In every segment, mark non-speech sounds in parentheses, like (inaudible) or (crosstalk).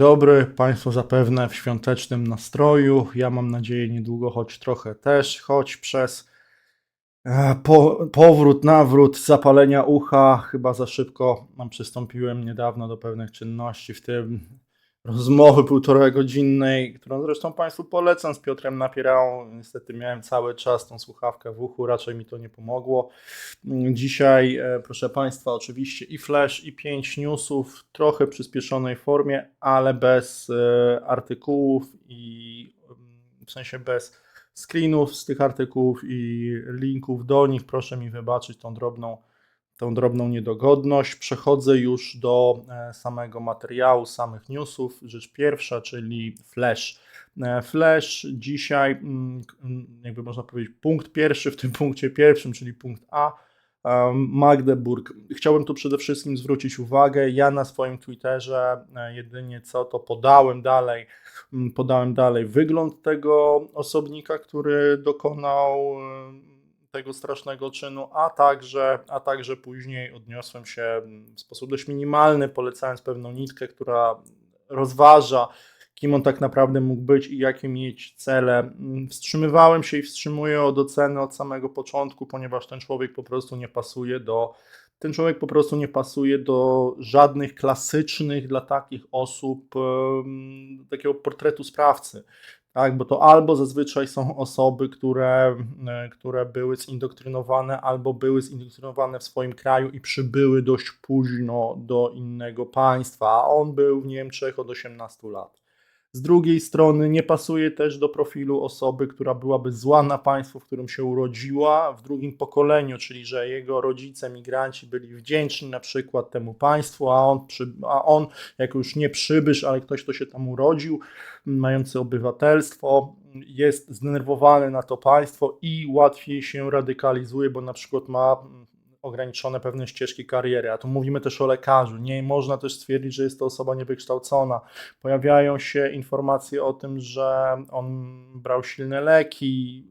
dobry, Państwo zapewne w świątecznym nastroju. Ja mam nadzieję niedługo, choć trochę też, choć przez e, po, powrót, nawrót, zapalenia ucha, chyba za szybko przystąpiłem niedawno do pewnych czynności, w tym rozmowy półtora godzinnej, którą zresztą Państwu polecam z Piotrem Napierałą. Niestety miałem cały czas tą słuchawkę w uchu, raczej mi to nie pomogło. Dzisiaj, e, proszę Państwa, oczywiście i flash, i 5 newsów, trochę w przyspieszonej formie, ale bez e, artykułów i mm, w sensie bez screenów z tych artykułów i linków do nich. Proszę mi wybaczyć tą drobną tą drobną niedogodność. Przechodzę już do e, samego materiału, samych newsów. Rzecz pierwsza, czyli Flash. E, Flash dzisiaj, mm, jakby można powiedzieć, punkt pierwszy w tym (laughs) punkcie pierwszym, czyli punkt A. Magdeburg. Chciałbym tu przede wszystkim zwrócić uwagę. Ja na swoim Twitterze e, jedynie co to podałem dalej, mm, podałem dalej wygląd tego osobnika, który dokonał tego strasznego czynu, a także, a także później odniosłem się w sposób dość minimalny, polecając pewną nitkę, która rozważa, kim on tak naprawdę mógł być i jakie mieć cele. Wstrzymywałem się i wstrzymuję od oceny od samego początku, ponieważ ten człowiek po prostu nie pasuje do. Ten człowiek po prostu nie pasuje do żadnych klasycznych dla takich osób takiego portretu sprawcy tak? bo to albo zazwyczaj są osoby, które, e, które były zindoktrynowane, albo były zindoktrynowane w swoim kraju i przybyły dość późno do innego państwa, a on był w Niemczech od 18 lat. Z drugiej strony nie pasuje też do profilu osoby, która byłaby zła na państwo, w którym się urodziła w drugim pokoleniu, czyli że jego rodzice, migranci byli wdzięczni na przykład temu państwu, a on, a on jako już nie przybysz, ale ktoś, kto się tam urodził, mający obywatelstwo, jest zdenerwowany na to państwo i łatwiej się radykalizuje, bo na przykład ma ograniczone pewne ścieżki kariery, a tu mówimy też o lekarzu. Nie można też stwierdzić, że jest to osoba niewykształcona. Pojawiają się informacje o tym, że on brał silne leki.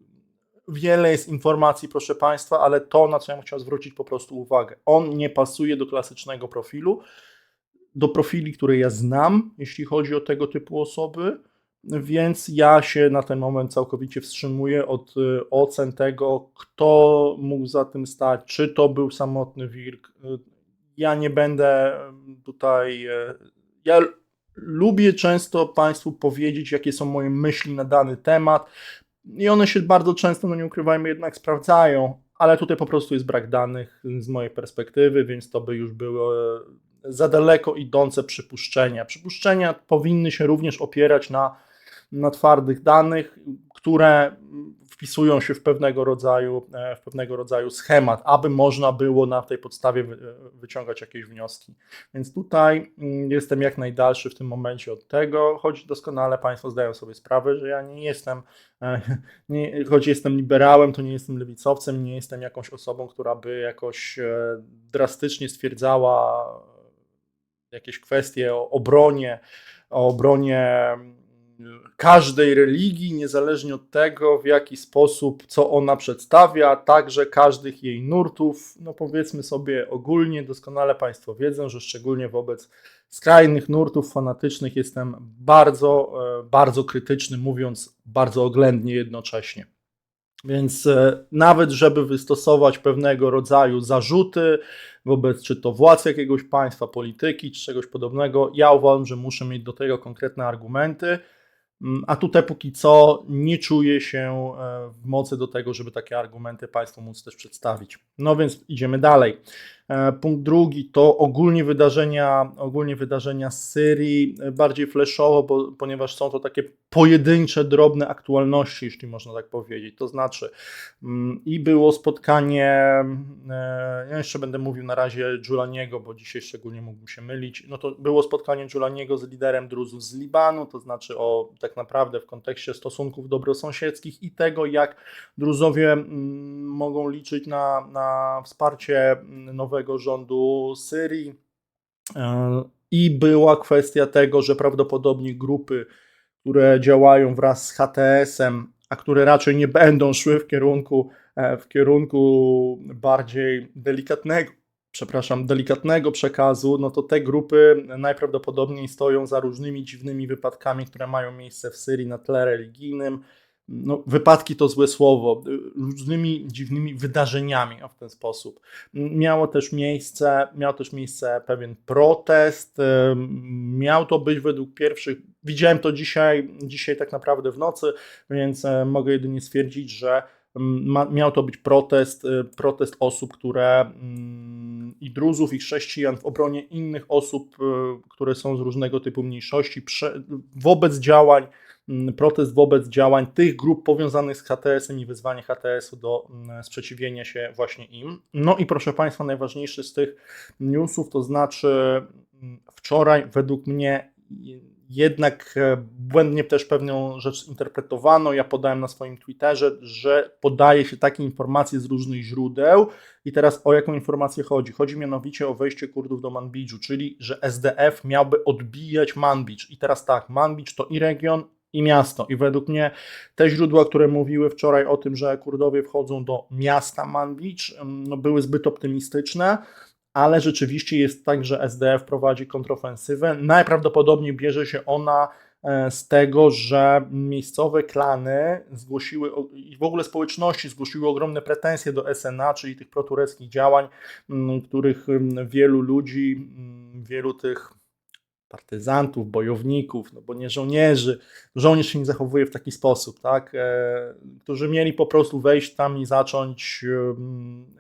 Wiele jest informacji, proszę Państwa, ale to, na co ja bym zwrócić po prostu uwagę. On nie pasuje do klasycznego profilu, do profili, które ja znam, jeśli chodzi o tego typu osoby więc ja się na ten moment całkowicie wstrzymuję od y, ocen tego, kto mógł za tym stać, czy to był samotny wilk. Y, ja nie będę tutaj. Y, ja lubię często Państwu powiedzieć, jakie są moje myśli na dany temat, i one się bardzo często, no nie ukrywajmy, jednak sprawdzają, ale tutaj po prostu jest brak danych z mojej perspektywy, więc to by już było za daleko idące przypuszczenia. Przypuszczenia powinny się również opierać na na twardych danych, które wpisują się w pewnego rodzaju, e, w pewnego rodzaju schemat, aby można było na tej podstawie wyciągać jakieś wnioski. Więc tutaj mm, jestem jak najdalszy w tym momencie od tego, choć doskonale Państwo zdają sobie sprawę, że ja nie jestem, e, (laughs) nie, choć jestem liberałem, to nie jestem lewicowcem, nie jestem jakąś osobą, która by jakoś e, drastycznie stwierdzała jakieś kwestie o obronie, o obronie każdej religii, niezależnie od tego, w jaki sposób, co ona przedstawia, także każdych jej nurtów. No powiedzmy sobie ogólnie, doskonale Państwo wiedzą, że szczególnie wobec skrajnych nurtów fanatycznych jestem bardzo, e, bardzo krytyczny, mówiąc bardzo oględnie jednocześnie. Więc e, nawet, żeby wystosować pewnego rodzaju zarzuty wobec czy to władz jakiegoś państwa, polityki, czy czegoś podobnego, ja uważam, że muszę mieć do tego konkretne argumenty a tutaj póki co nie czuję się e, w mocy do tego, żeby takie argumenty Państwu móc też przedstawić. No więc idziemy dalej. E, punkt drugi to ogólnie wydarzenia, ogólnie wydarzenia z Syrii, e, bardziej flashowo, bo, ponieważ są to takie pojedyncze, drobne aktualności, jeśli można tak powiedzieć. To znaczy, mm, i było spotkanie, e, ja jeszcze będę mówił na razie Giulaniego, bo dzisiaj szczególnie mógłbym się mylić. No to było spotkanie Giulaniego z liderem Druzów z Libanu, to znaczy o tak naprawdę w kontekście stosunków dobrosąsiedzkich i tego, jak Druzowie mm, mogą liczyć na, na wsparcie nowego nowego rządu Syrii. E, I była kwestia tego, że prawdopodobnie grupy, które działają wraz z HTS-em, a które raczej nie będą szły w kierunku, e, w kierunku bardziej delikatnego, przepraszam, delikatnego przekazu, no to te grupy najprawdopodobniej stoją za różnymi dziwnymi wypadkami, które mają miejsce w Syrii na tle religijnym. No, wypadki to złe słowo, różnymi dziwnymi wydarzeniami w ten sposób. Miało też miejsce, miał też miejsce pewien protest. Miał to być według pierwszych. Widziałem to dzisiaj, dzisiaj tak naprawdę w nocy, więc e, mogę jedynie stwierdzić, że miał to być protest, e, protest osób, które mm, i druzów, i chrześcijan w obronie innych osób, e, które są z różnego typu mniejszości, wobec działań, protest wobec działań tych grup powiązanych z HTS-em i wyzwanie HTS-u do mm, sprzeciwienia się właśnie im. No i proszę Państwa, najważniejszy z tych newsów, to znaczy mm, wczoraj według mnie jednak e, błędnie też pewną rzecz interpretowano. Ja podałem na swoim Twitterze, że podaje się takie informacje z różnych źródeł. I teraz o jaką informację chodzi? Chodzi mianowicie o wejście Kurdów do Manbidżu, czyli że SDF miałby odbijać Manbidż. I teraz tak, Manbidż to i region, i miasto. I według mnie te źródła, które mówiły wczoraj o tym, że Kurdowie wchodzą do miasta Manbidż, no, były zbyt optymistyczne ale rzeczywiście jest tak, że SDF prowadzi kontrofensywę. Najprawdopodobniej bierze się ona e, z tego, że miejscowe klany zgłosiły i w ogóle społeczności zgłosiły ogromne pretensje do SNA, czyli tych protureckich działań, m, których m, wielu ludzi, wielu tych partyzantów, bojowników, no bo nie żołnierzy, żołnierz się nie zachowuje w taki sposób, tak, e, którzy mieli po prostu wejść tam i zacząć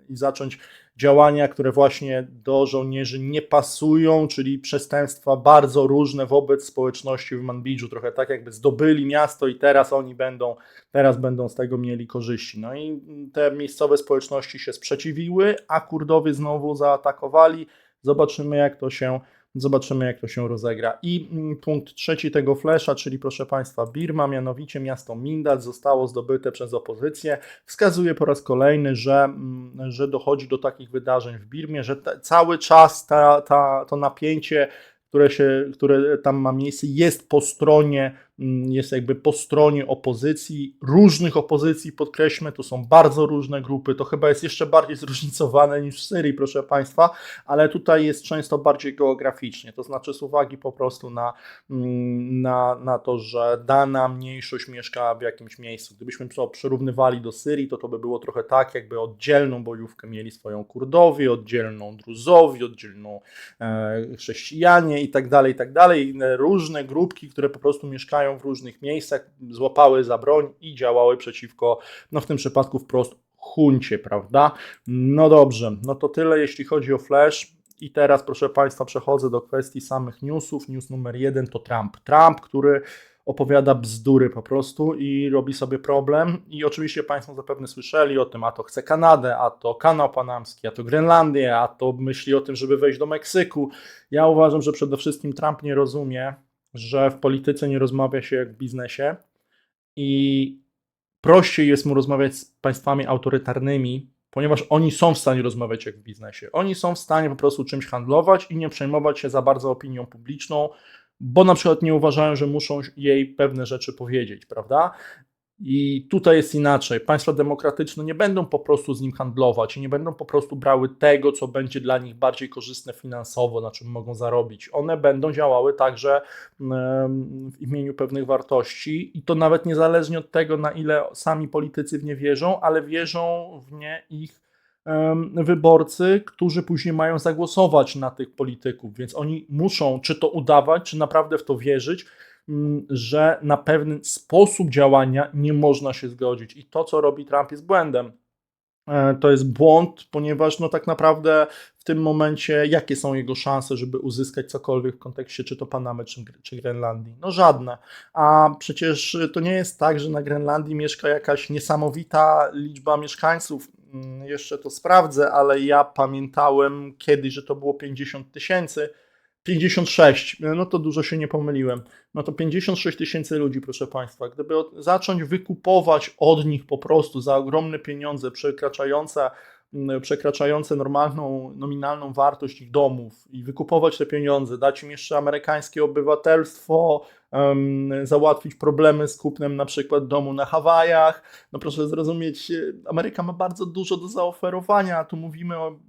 i zacząć działania, które właśnie do żołnierzy nie pasują, czyli przestępstwa bardzo różne wobec społeczności w Manbidżu, trochę tak jakby zdobyli miasto i teraz oni będą, teraz będą z tego mieli korzyści. No i te miejscowe społeczności się sprzeciwiły, a Kurdowie znowu zaatakowali. Zobaczymy jak to się Zobaczymy, jak to się rozegra. I mm, punkt trzeci tego flesza, czyli proszę Państwa, Birma, mianowicie miasto Mindal zostało zdobyte przez opozycję. Wskazuje po raz kolejny, że, mm, że dochodzi do takich wydarzeń w Birmie, że te, cały czas ta, ta, to napięcie, które, się, które tam ma miejsce, jest po stronie jest jakby po stronie opozycji, różnych opozycji, podkreślmy, to są bardzo różne grupy, to chyba jest jeszcze bardziej zróżnicowane niż w Syrii, proszę Państwa, ale tutaj jest często bardziej geograficznie, to znaczy z uwagi po prostu na, mm, na, na to, że dana mniejszość mieszka w jakimś miejscu. Gdybyśmy to przyrównywali do Syrii, to to by było trochę tak, jakby oddzielną bojówkę mieli swoją Kurdowie, oddzielną Druzowi, oddzielną e, chrześcijanie i tak dalej, i tak dalej. Różne grupki, które po prostu mieszkają w różnych miejscach, złapały za broń i działały przeciwko, no w tym przypadku wprost huncie, prawda? No dobrze, no to tyle jeśli chodzi o Flash. I teraz, proszę Państwa, przechodzę do kwestii samych newsów. News numer jeden to Trump. Trump, który opowiada bzdury po prostu i robi sobie problem. I oczywiście Państwo zapewne słyszeli o tym, a to chce Kanadę, a to kanał panamski, a to Grenlandię, a to myśli o tym, żeby wejść do Meksyku. Ja uważam, że przede wszystkim Trump nie rozumie, że w polityce nie rozmawia się jak w biznesie i prościej jest mu rozmawiać z państwami autorytarnymi, ponieważ oni są w stanie rozmawiać jak w biznesie. Oni są w stanie po prostu czymś handlować i nie przejmować się za bardzo opinią publiczną, bo na przykład nie uważają, że muszą jej pewne rzeczy powiedzieć, prawda? I tutaj jest inaczej. Państwa demokratyczne nie będą po prostu z nim handlować i nie będą po prostu brały tego, co będzie dla nich bardziej korzystne finansowo, na czym mogą zarobić. One będą działały także w imieniu pewnych wartości i to nawet niezależnie od tego, na ile sami politycy w nie wierzą, ale wierzą w nie ich wyborcy, którzy później mają zagłosować na tych polityków, więc oni muszą czy to udawać, czy naprawdę w to wierzyć, że na pewien sposób działania nie można się zgodzić. I to, co robi Trump, jest błędem. E, To jest błąd, ponieważ no tak naprawdę w tym momencie jakie są jego szanse, żeby uzyskać cokolwiek w kontekście czy to Panamy, czy, czy Grenlandii? No żadne. A przecież to nie jest tak, że na Grenlandii mieszka jakaś niesamowita liczba mieszkańców. Mm, Jeszcze to sprawdzę, ale ja pamiętałem kiedyś, że to było 50 tysięcy. 56, no to dużo się nie pomyliłem. No to 56 tysięcy ludzi, proszę Państwa. Gdyby od, zacząć wykupować od nich po prostu za ogromne pieniądze, przekraczające, m, przekraczające normalną, nominalną wartość ich domów i wykupować te pieniądze, dać im jeszcze amerykańskie obywatelstwo, em, załatwić problemy z kupnem na przykład domu na Hawajach. No proszę zrozumieć, Ameryka ma bardzo dużo do zaoferowania, tu mówimy o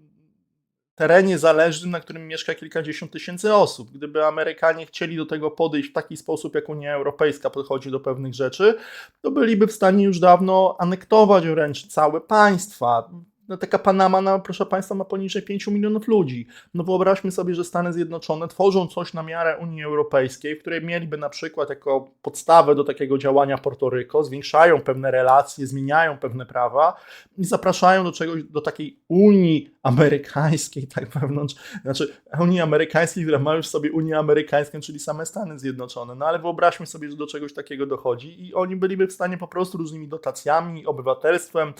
terenie zależnym, na którym mieszka kilkadziesiąt tysięcy osób. Gdyby Amerykanie chcieli do tego podejść w taki sposób, jak Unia Europejska podchodzi do pewnych rzeczy, to byliby w stanie już dawno anektować wręcz całe państwa no taka Panama, no, proszę Państwa, ma poniżej 5 milionów ludzi. No wyobraźmy sobie, że Stany Zjednoczone tworzą coś na miarę Unii Europejskiej, w której mieliby na przykład jako podstawę do takiego działania Portoryko, zwiększają pewne relacje, zmieniają pewne prawa i zapraszają do czegoś, do takiej Unii Amerykańskiej, (laughs) tak wewnątrz, znaczy Unii Amerykańskiej, która ma już sobie Unię Amerykańską, czyli same Stany Zjednoczone. No ale wyobraźmy sobie, że do czegoś takiego dochodzi i oni byliby w stanie po prostu różnymi dotacjami, obywatelstwem,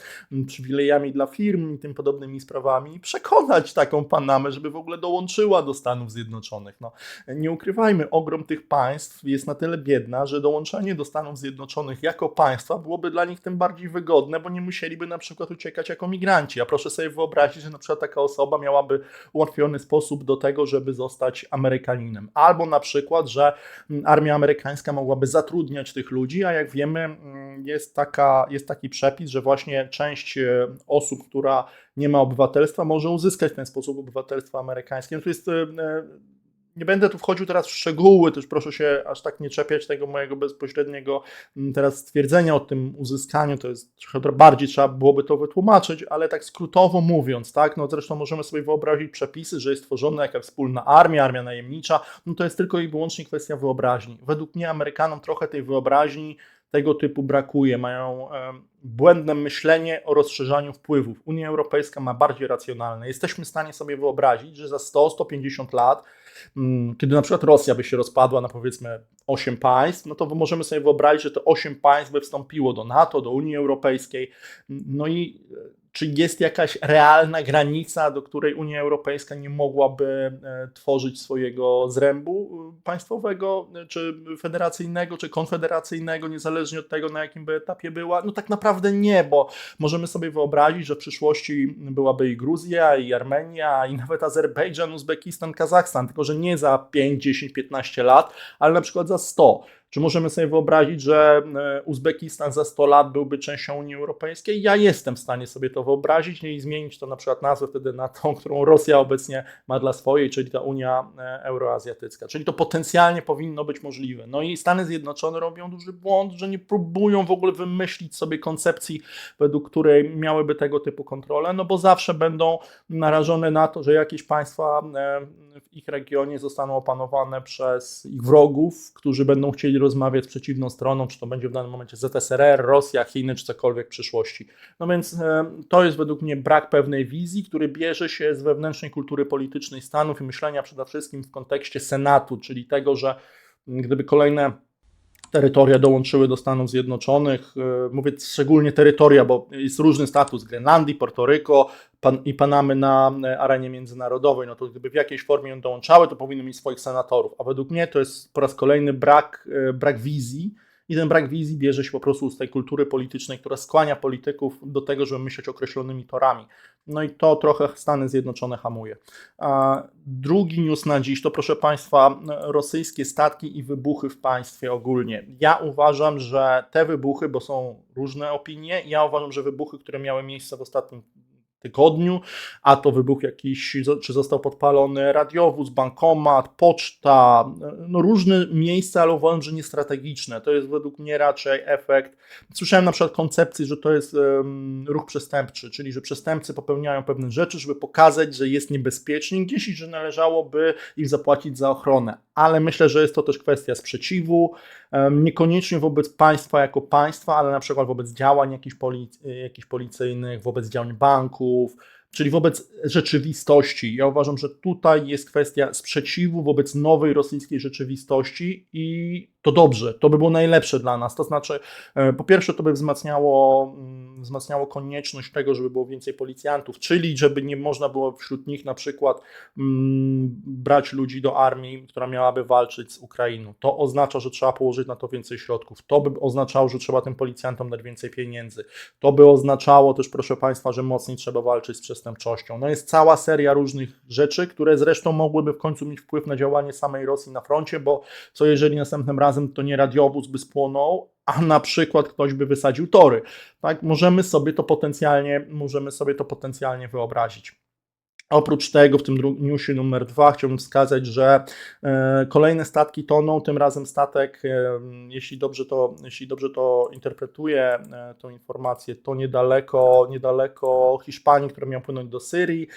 przywilejami dla firm, i tym podobnymi sprawami przekonać taką Panamę, żeby w ogóle dołączyła do Stanów Zjednoczonych. No, nie ukrywajmy, ogrom tych państw jest na tyle biedna, że dołączenie do Stanów Zjednoczonych jako państwa byłoby dla nich tym bardziej wygodne, bo nie musieliby na przykład uciekać jako migranci. A proszę sobie wyobrazić, że na przykład taka osoba miałaby ułatwiony sposób do tego, żeby zostać Amerykaninem. Albo na przykład, że armia amerykańska mogłaby zatrudniać tych ludzi, a jak wiemy, mm, jest, taka, jest taki przepis, że właśnie część e, osób, która która nie ma obywatelstwa, może uzyskać w ten sposób obywatelstwo amerykańskie. No to jest, e, nie będę tu wchodził teraz w szczegóły, też proszę się aż tak nie czepiać tego mojego bezpośredniego teraz stwierdzenia o tym uzyskaniu, to jest trochę bardziej trzeba byłoby to wytłumaczyć, ale tak skrótowo mówiąc, tak, no zresztą możemy sobie wyobrazić przepisy, że jest tworzona jakaś wspólna armia, armia najemnicza, no to jest tylko i wyłącznie kwestia wyobraźni. Według mnie Amerykanom trochę tej wyobraźni tego typu brakuje. Mają błędne myślenie o rozszerzaniu wpływów. Unia Europejska ma bardziej racjonalne. Jesteśmy w stanie sobie wyobrazić, że za 100-150 lat, mm, kiedy na przykład Rosja by się rozpadła na powiedzmy 8 państw, no to możemy sobie wyobrazić, że te 8 państw by wstąpiło do NATO, do Unii Europejskiej. No i czy jest jakaś realna granica, do której Unia Europejska nie mogłaby e, tworzyć swojego zrębu e, państwowego, e, czy federacyjnego, czy konfederacyjnego, niezależnie od tego, na jakim by etapie była? No tak naprawdę nie, bo możemy sobie wyobrazić, że w przyszłości byłaby i Gruzja, i Armenia, i nawet Azerbejdżan, Uzbekistan, Kazachstan, tylko że nie za 5, 10, 15 lat, ale na przykład za 100. Czy możemy sobie wyobrazić, że e, Uzbekistan za 100 lat byłby częścią Unii Europejskiej? Ja jestem w stanie sobie to wyobrazić i zmienić to na przykład nazwę wtedy na tą, którą Rosja obecnie ma dla swojej, czyli ta Unia e, Euroazjatycka. Czyli to potencjalnie powinno być możliwe. No i Stany Zjednoczone robią duży błąd, że nie próbują w ogóle wymyślić sobie koncepcji, według której miałyby tego typu kontrole, no bo zawsze będą narażone na to, że jakieś państwa e, w ich regionie zostaną opanowane przez ich wrogów, którzy będą chcieli rozmawiać z przeciwną stroną, czy to będzie w danym momencie ZSRR, Rosja, Chiny, czy cokolwiek w przyszłości. No więc e, to jest według mnie brak pewnej wizji, który bierze się z wewnętrznej kultury politycznej Stanów i myślenia przede wszystkim w kontekście Senatu, czyli tego, że gdyby kolejne terytoria dołączyły do Stanów Zjednoczonych. E, mówię szczególnie terytoria, bo jest różny status Grenlandii, Portoryko Pan, i Panamy na e, arenie międzynarodowej. No to gdyby w jakiejś formie dołączały, to powinny mieć swoich senatorów. A według mnie to jest po raz kolejny brak, e, brak wizji i ten brak wizji bierze się po prostu z tej kultury politycznej, która skłania polityków do tego, żeby myśleć określonymi torami. No i to trochę Stany Zjednoczone hamuje. Drugi news na dziś to, proszę Państwa, rosyjskie statki i wybuchy w państwie ogólnie. Ja uważam, że te wybuchy, bo są różne opinie, ja uważam, że wybuchy, które miały miejsce w ostatnim tygodniu, a to wybuch jakiś, czy został podpalony radiowóz, bankomat, poczta, no różne miejsca, ale uważam, że nie strategiczne. To jest według mnie raczej efekt. Słyszałem na przykład koncepcji, że to jest um, ruch przestępczy, czyli że przestępcy popełniają pewne rzeczy, żeby pokazać, że jest niebezpiecznie gdzieś i że należałoby im zapłacić za ochronę. Ale myślę, że jest to też kwestia sprzeciwu, niekoniecznie wobec państwa jako państwa, ale na przykład wobec działań jakichś, polic jakichś policyjnych, wobec działań banku, czyli wobec rzeczywistości. Ja uważam, że tutaj jest kwestia sprzeciwu wobec nowej rosyjskiej rzeczywistości i to dobrze, to by było najlepsze dla nas. To znaczy, e, po pierwsze, to by wzmacniało, mm, wzmacniało konieczność tego, żeby było więcej policjantów, czyli żeby nie można było wśród nich na przykład mm, brać ludzi do armii, która miałaby walczyć z Ukrainą. To oznacza, że trzeba położyć na to więcej środków. To by oznaczało, że trzeba tym policjantom dać więcej pieniędzy. To by oznaczało też, proszę Państwa, że mocniej trzeba walczyć z przestępczością. No jest cała seria różnych rzeczy, które zresztą mogłyby w końcu mieć wpływ na działanie samej Rosji na froncie, bo co jeżeli następnym razem to nie radiowóz by spłonął, a na przykład ktoś by wysadził tory. Tak, możemy sobie to potencjalnie, możemy sobie to potencjalnie wyobrazić. Oprócz tego w tym newsie numer dwa chciałbym wskazać, że e, kolejne statki toną, tym razem statek, e, jeśli dobrze to, jeśli dobrze to interpretuję e, tą informację, to niedaleko, niedaleko Hiszpanii, która miała płynąć do Syrii.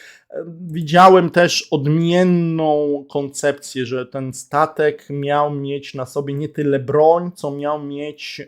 Widziałem też odmienną koncepcję, że ten statek miał mieć na sobie nie tyle broń, co miał mieć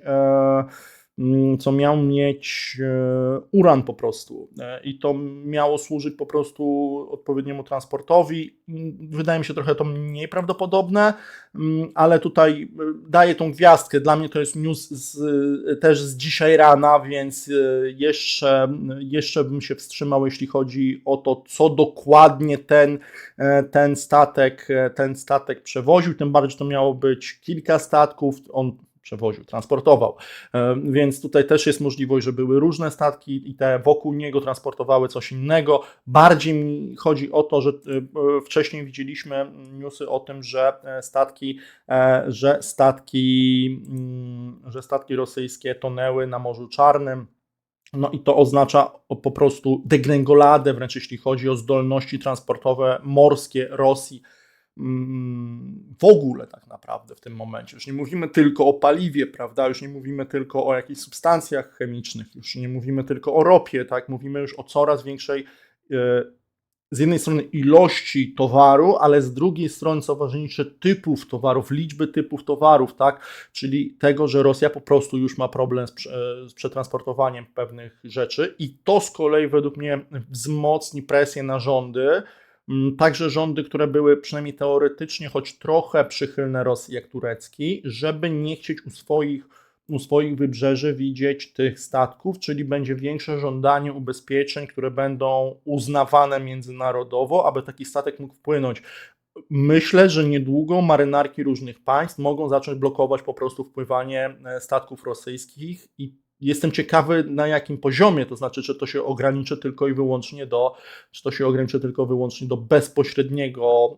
co miał mieć e, uran po prostu. E, I to miało służyć po prostu odpowiedniemu transportowi. Mm, Wydaje mi się trochę to mniej prawdopodobne, mm, ale tutaj e, daję tą gwiazdkę. Dla mnie to jest news z, też z dzisiaj rana, więc jeszcze, jeszcze bym się wstrzymał, jeśli chodzi o to, co dokładnie ten, ten, statek, ten statek przewoził. Tym bardziej, że to miało być kilka statków. On przewoził, transportował. E, Więc tutaj też jest możliwość, że były różne statki i te wokół niego transportowały coś innego. Bardziej mi chodzi o to, że e, e, wcześniej widzieliśmy newsy o tym, że statki, że statki, mm, że statki rosyjskie tonęły na Morzu Czarnym. No i to oznacza po prostu degrengoladę, wręcz jeśli chodzi o zdolności transportowe morskie Rosji w ogóle tak naprawdę w tym momencie. Już nie mówimy tylko o paliwie, prawda? Już nie mówimy tylko o jakichś substancjach chemicznych, już nie mówimy tylko o ropie, tak? Mówimy już o coraz większej e, z jednej strony ilości towaru, ale z drugiej strony, co ważniejsze, typów towarów, liczby typów towarów, tak? Czyli tego, że Rosja po prostu już ma problem z, prze- z przetransportowaniem pewnych rzeczy i to z kolei według mnie wzmocni presję na rządy, Także rządy, które były przynajmniej teoretycznie choć trochę przychylne Rosji jak tureckiej, żeby nie chcieć u swoich, u swoich wybrzeży widzieć tych statków, czyli będzie większe żądanie ubezpieczeń, które będą uznawane międzynarodowo, aby taki statek mógł wpłynąć. Myślę, że niedługo marynarki różnych państw mogą zacząć blokować po prostu wpływanie e, statków rosyjskich i jestem ciekawy na jakim poziomie, to znaczy, czy to się ograniczy tylko i wyłącznie do, czy to się ograniczy tylko wyłącznie do bezpośredniego,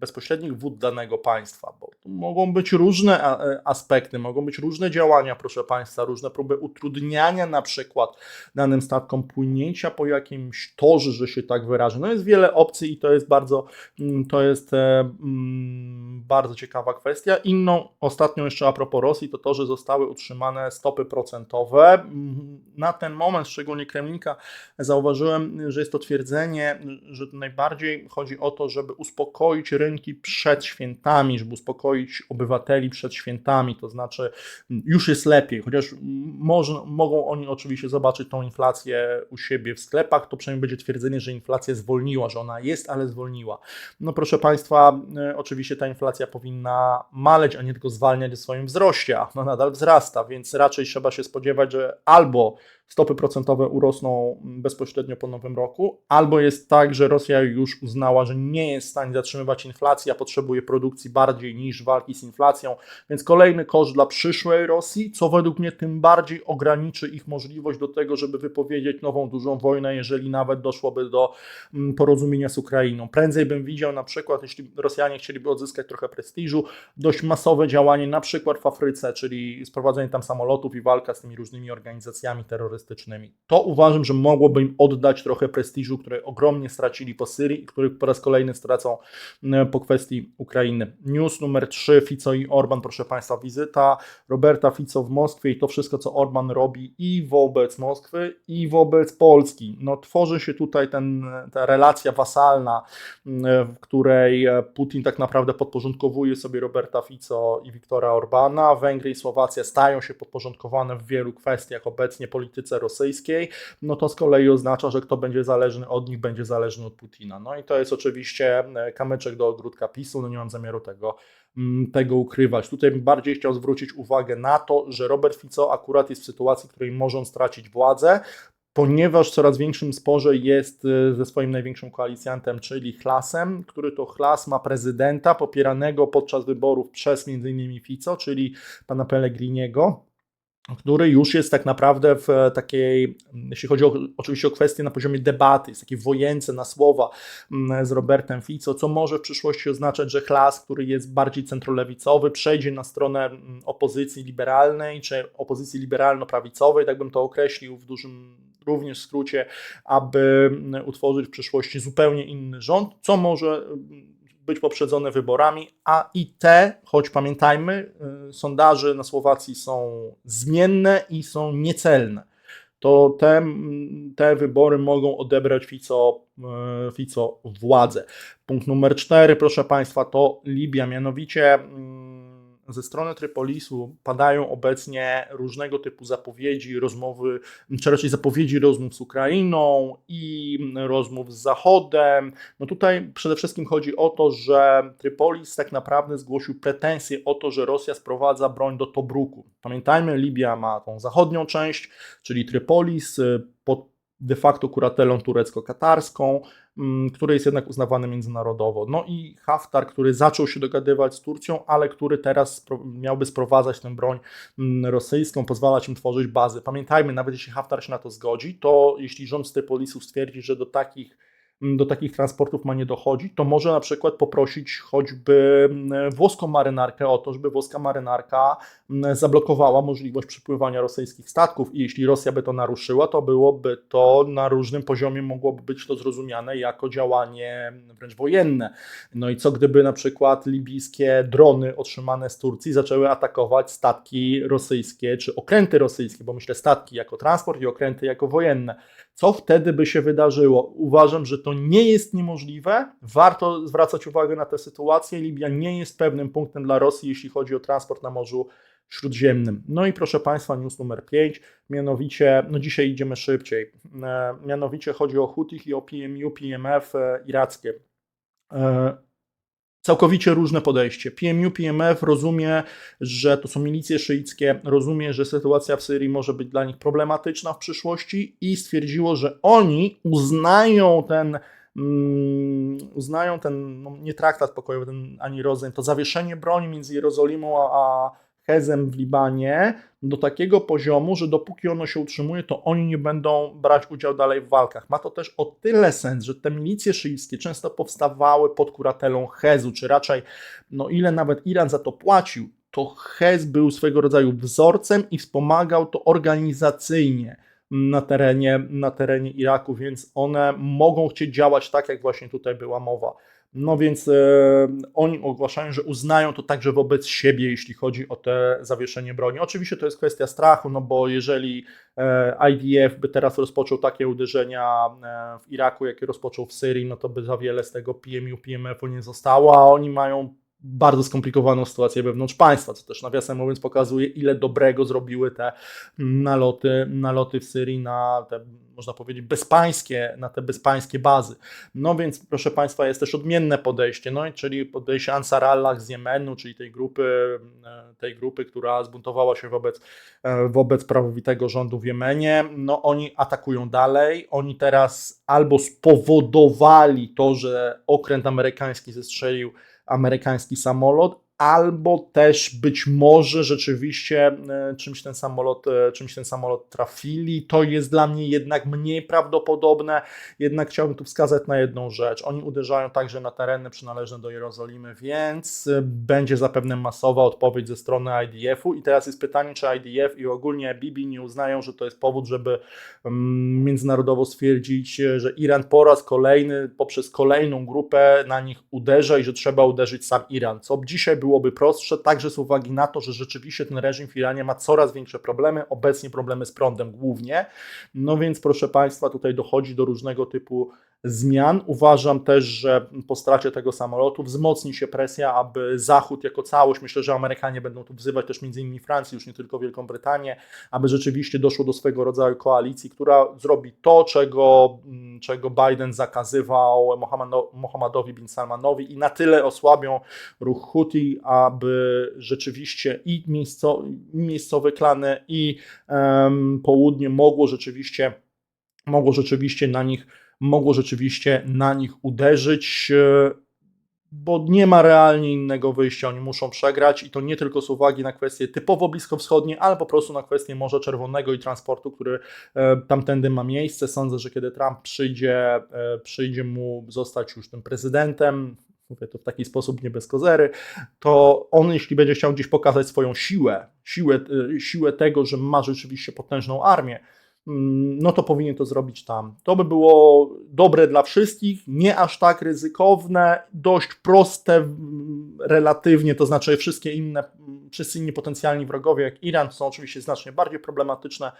bezpośrednich wód danego państwa, bo mogą być różne e, aspekty, mogą być różne działania, proszę Państwa, różne próby utrudniania na przykład danym statkom płynięcia po jakimś torze, że się tak wyrażę. No jest wiele opcji i to jest bardzo, mm, to jest e, mm, bardzo ciekawa kwestia. Inną, ostatnią jeszcze a propos Rosji, to to, że zostały utrzymane stopy procentowe. Mm, Na ten moment, szczególnie Kremlinka, zauważyłem, że jest to twierdzenie, że najbardziej chodzi o to, żeby uspokoić przed świętami, żeby uspokoić obywateli przed świętami, to znaczy już jest lepiej, chociaż mogą oni oczywiście zobaczyć tą inflację u siebie w sklepach, to przynajmniej będzie twierdzenie, że inflacja zwolniła, że ona jest, ale zwolniła. No proszę Państwa, y, oczywiście ta inflacja powinna maleć, a nie tylko zwalniać w swoim wzroście, a ona nadal wzrasta, więc raczej trzeba się spodziewać, że albo stopy procentowe urosną bezpośrednio po nowym roku, albo jest tak, że Rosja już uznała, że nie jest w stanie zatrzymywać inflacji, a potrzebuje produkcji bardziej niż walki z inflacją, więc kolejny koszt dla przyszłej Rosji, co według mnie tym bardziej ograniczy ich możliwość do tego, żeby wypowiedzieć nową dużą wojnę, jeżeli nawet doszłoby do mm, porozumienia z Ukrainą. Prędzej bym widział na przykład, jeśli Rosjanie chcieliby odzyskać trochę prestiżu, dość masowe działanie na przykład w Afryce, czyli sprowadzenie tam samolotów i walka z tymi różnymi organizacjami terrorystycznymi. To uważam, że mogłoby im oddać trochę prestiżu, który ogromnie stracili po Syrii i który po raz kolejny stracą mm, po kwestii Ukrainy. News numer 3, Fico i Orban, proszę Państwa, wizyta Roberta Fico w Moskwie i to wszystko, co Orban robi i wobec Moskwy, i wobec Polski. No, tworzy się tutaj ten, ta relacja wasalna, w której e, Putin tak naprawdę podporządkowuje sobie Roberta Fico i Viktora Orbana. Węgry i Słowacja stają się podporządkowane w wielu kwestiach obecnie polityce rosyjskiej. No to z kolei oznacza, że kto będzie zależny od nich, będzie zależny od Putina. No i to jest oczywiście e, kamyczek do ogródka PiSu, no nie mam zamiaru tego mm, tego ukrywać. Tutaj bardziej chciał zwrócić uwagę na to, że Robert Fico akurat jest w sytuacji, w której może stracić władzę, ponieważ w coraz większym sporze jest y, ze swoim największym koalicjantem, czyli Chlasem, który to Chlas ma prezydenta popieranego podczas wyborów przez m.in. Fico, czyli pana Pellegriniego który już jest tak naprawdę w e, takiej, mm, jeśli chodzi o, oczywiście o kwestie na poziomie debaty, jest takie wojęce na słowa mm, z Robertem Fico, co może w przyszłości oznaczać, że Klas, który jest bardziej centrolewicowy, przejdzie na stronę mm, opozycji liberalnej, czy opozycji liberalno-prawicowej, tak bym to określił w dużym również w skrócie, aby utworzyć w przyszłości zupełnie inny rząd, co może być poprzedzone wyborami, a i te, choć pamiętajmy, y, sondaże na Słowacji są zmienne i są niecelne. To te, te wybory mogą odebrać Fico, y, Fico władzę. Punkt numer cztery, proszę Państwa, to Libia. Mianowicie mm, ze strony Trypolisu padają obecnie różnego typu zapowiedzi, rozmowy, czy raczej zapowiedzi rozmów z Ukrainą i rozmów z Zachodem. No tutaj przede wszystkim chodzi o to, że Trypolis tak naprawdę zgłosił pretensje o to, że Rosja sprowadza broń do Tobruku. Pamiętajmy, Libia ma tą zachodnią część, czyli Trypolis y, pod de facto kuratelą turecko-katarską, który jest jednak uznawany międzynarodowo. No i Haftar, który zaczął się dogadywać z Turcją, ale który teraz miałby sprowadzać tę broń mm, rosyjską, pozwalać im tworzyć bazy. Pamiętajmy, nawet jeśli Haftar się na to zgodzi, to jeśli rząd Stypolisów stwierdzi, że do takich do takich transportów ma nie dochodzić, to może na przykład poprosić choćby włoską marynarkę o to, żeby włoska marynarka zablokowała możliwość przypływania rosyjskich statków i jeśli Rosja by to naruszyła, to byłoby to na różnym poziomie mogłoby być to zrozumiane jako działanie wręcz wojenne. No i co gdyby na przykład libijskie drony otrzymane z Turcji zaczęły atakować statki rosyjskie czy okręty rosyjskie, bo myślę statki jako transport i okręty jako wojenne. Co wtedy by się wydarzyło? Uważam, że to nie jest niemożliwe. Warto zwracać uwagę na tę sytuację. Libia nie jest pewnym punktem dla Rosji, jeśli chodzi o transport na Morzu Śródziemnym. No i proszę Państwa, news numer 5, mianowicie, no dzisiaj idziemy szybciej, e, mianowicie chodzi o Hutich i o PMU, PMF e, irackie. E, całkowicie różne podejście. PMU, PMF rozumie, że to są milicje szyickie, rozumie, że sytuacja w Syrii może być dla nich problematyczna w przyszłości i stwierdziło, że oni uznają ten mm, uznają ten, no nie traktat pokojowy, ten ani rozejm, to zawieszenie broni między Jerozolimą a, a Hezem w Libanie do takiego poziomu, że dopóki ono się utrzymuje, to oni nie będą brać udziału dalej w walkach. Ma to też o tyle sens, że te milicje szyickie często powstawały pod kuratelą Hezu, czy raczej, no ile nawet Iran za to płacił, to Hez był swego rodzaju wzorcem i wspomagał to organizacyjnie na terenie, na terenie Iraku, więc one mogą chcieć działać tak, jak właśnie tutaj była mowa. No więc e, oni ogłaszają, że uznają to także wobec siebie, jeśli chodzi o te zawieszenie broni. Oczywiście to jest kwestia strachu, no bo jeżeli e, IDF by teraz rozpoczął takie uderzenia e, w Iraku, jakie rozpoczął w Syrii, no to by za wiele z tego PMU, PMF-u nie zostało, a oni mają bardzo skomplikowaną sytuację wewnątrz państwa, co też nawiasem mówiąc pokazuje, ile dobrego zrobiły te naloty, naloty w Syrii na te, można powiedzieć, bezpańskie, na te bezpańskie bazy. No więc, proszę Państwa, jest też odmienne podejście, no czyli podejście Ansar Allah z Jemenu, czyli tej grupy, e, tej grupy, która zbuntowała się wobec, e, wobec prawowitego rządu w Jemenie. No oni atakują dalej, oni teraz albo spowodowali to, że okręt amerykański zestrzelił amerykański samolot, albo też być może rzeczywiście e, czymś ten samolot, e, czymś ten samolot trafili. To jest dla mnie jednak mniej prawdopodobne. Jednak chciałbym tu wskazać na jedną rzecz. Oni uderzają także na tereny przynależne do Jerozolimy, więc e, będzie zapewne masowa odpowiedź ze strony IDF-u. I teraz jest pytanie, czy IDF i ogólnie Bibi nie uznają, że to jest powód, żeby mm, międzynarodowo stwierdzić, że Iran po raz kolejny poprzez kolejną grupę na nich uderza i że trzeba uderzyć sam Iran. Co dzisiaj byłoby prostsze, także z uwagi na to, że rzeczywiście ten reżim w Iranie ma coraz większe problemy, obecnie problemy z prądem głównie. No więc proszę Państwa, tutaj dochodzi do różnego typu zmian. Uważam też, że po stracie tego samolotu wzmocni się presja, aby Zachód jako całość, myślę, że Amerykanie będą tu wzywać też między innymi Francję, już nie tylko Wielką Brytanię, aby rzeczywiście doszło do swego rodzaju koalicji, która zrobi to, czego, mm, czego Biden zakazywał Mohammedowi bin Salmanowi i na tyle osłabią ruch Houthi, aby rzeczywiście i miejsco, miejscowe klany i um, południe mogło rzeczywiście mogło rzeczywiście na nich mogło rzeczywiście na nich uderzyć, e, bo nie ma realnie innego wyjścia. Oni muszą przegrać i to nie tylko z uwagi na kwestie typowo bliskowschodnie, ale po prostu na kwestię Morza Czerwonego i transportu, który e, tamtędy ma miejsce. Sądzę, że kiedy Trump przyjdzie, e, przyjdzie mu zostać już tym prezydentem, mówię to w taki sposób nie bez kozery, to on jeśli będzie chciał gdzieś pokazać swoją siłę, siłę, siłę tego, że ma rzeczywiście potężną armię, no to powinien to zrobić tam. To by było dobre dla wszystkich, nie aż tak ryzykowne, dość proste mm, relatywnie, to znaczy wszystkie inne, mm, wszyscy inni potencjalni wrogowie jak Iran są oczywiście znacznie bardziej problematyczne,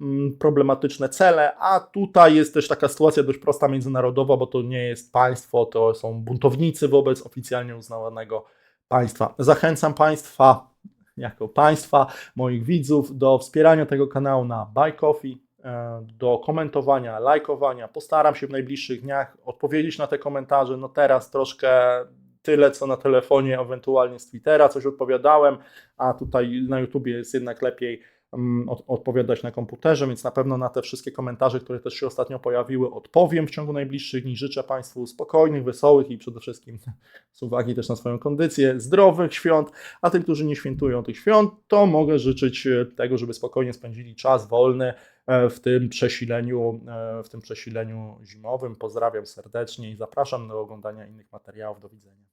mm, problematyczne cele, a tutaj jest też taka sytuacja dość prosta międzynarodowa, bo to nie jest państwo, to są buntownicy wobec oficjalnie uznawanego państwa. Zachęcam Państwa, jako Państwa, moich widzów, do wspierania tego kanału na Buy Coffee, do komentowania, lajkowania. Postaram się w najbliższych dniach odpowiedzieć na te komentarze. No teraz troszkę tyle, co na telefonie, ewentualnie z Twittera coś odpowiadałem, a tutaj na YouTubie jest jednak lepiej mm, od, odpowiadać na komputerze, więc na pewno na te wszystkie komentarze, które też się ostatnio pojawiły, odpowiem w ciągu najbliższych dni. Życzę Państwu spokojnych, wesołych i przede wszystkim z uwagi też na swoją kondycję, zdrowych świąt, a tym, którzy nie świętują tych świąt, to mogę życzyć e, tego, żeby spokojnie spędzili czas wolny e, w tym przesileniu, e, w tym przesileniu zimowym. Pozdrawiam serdecznie i zapraszam do oglądania innych materiałów. Do widzenia.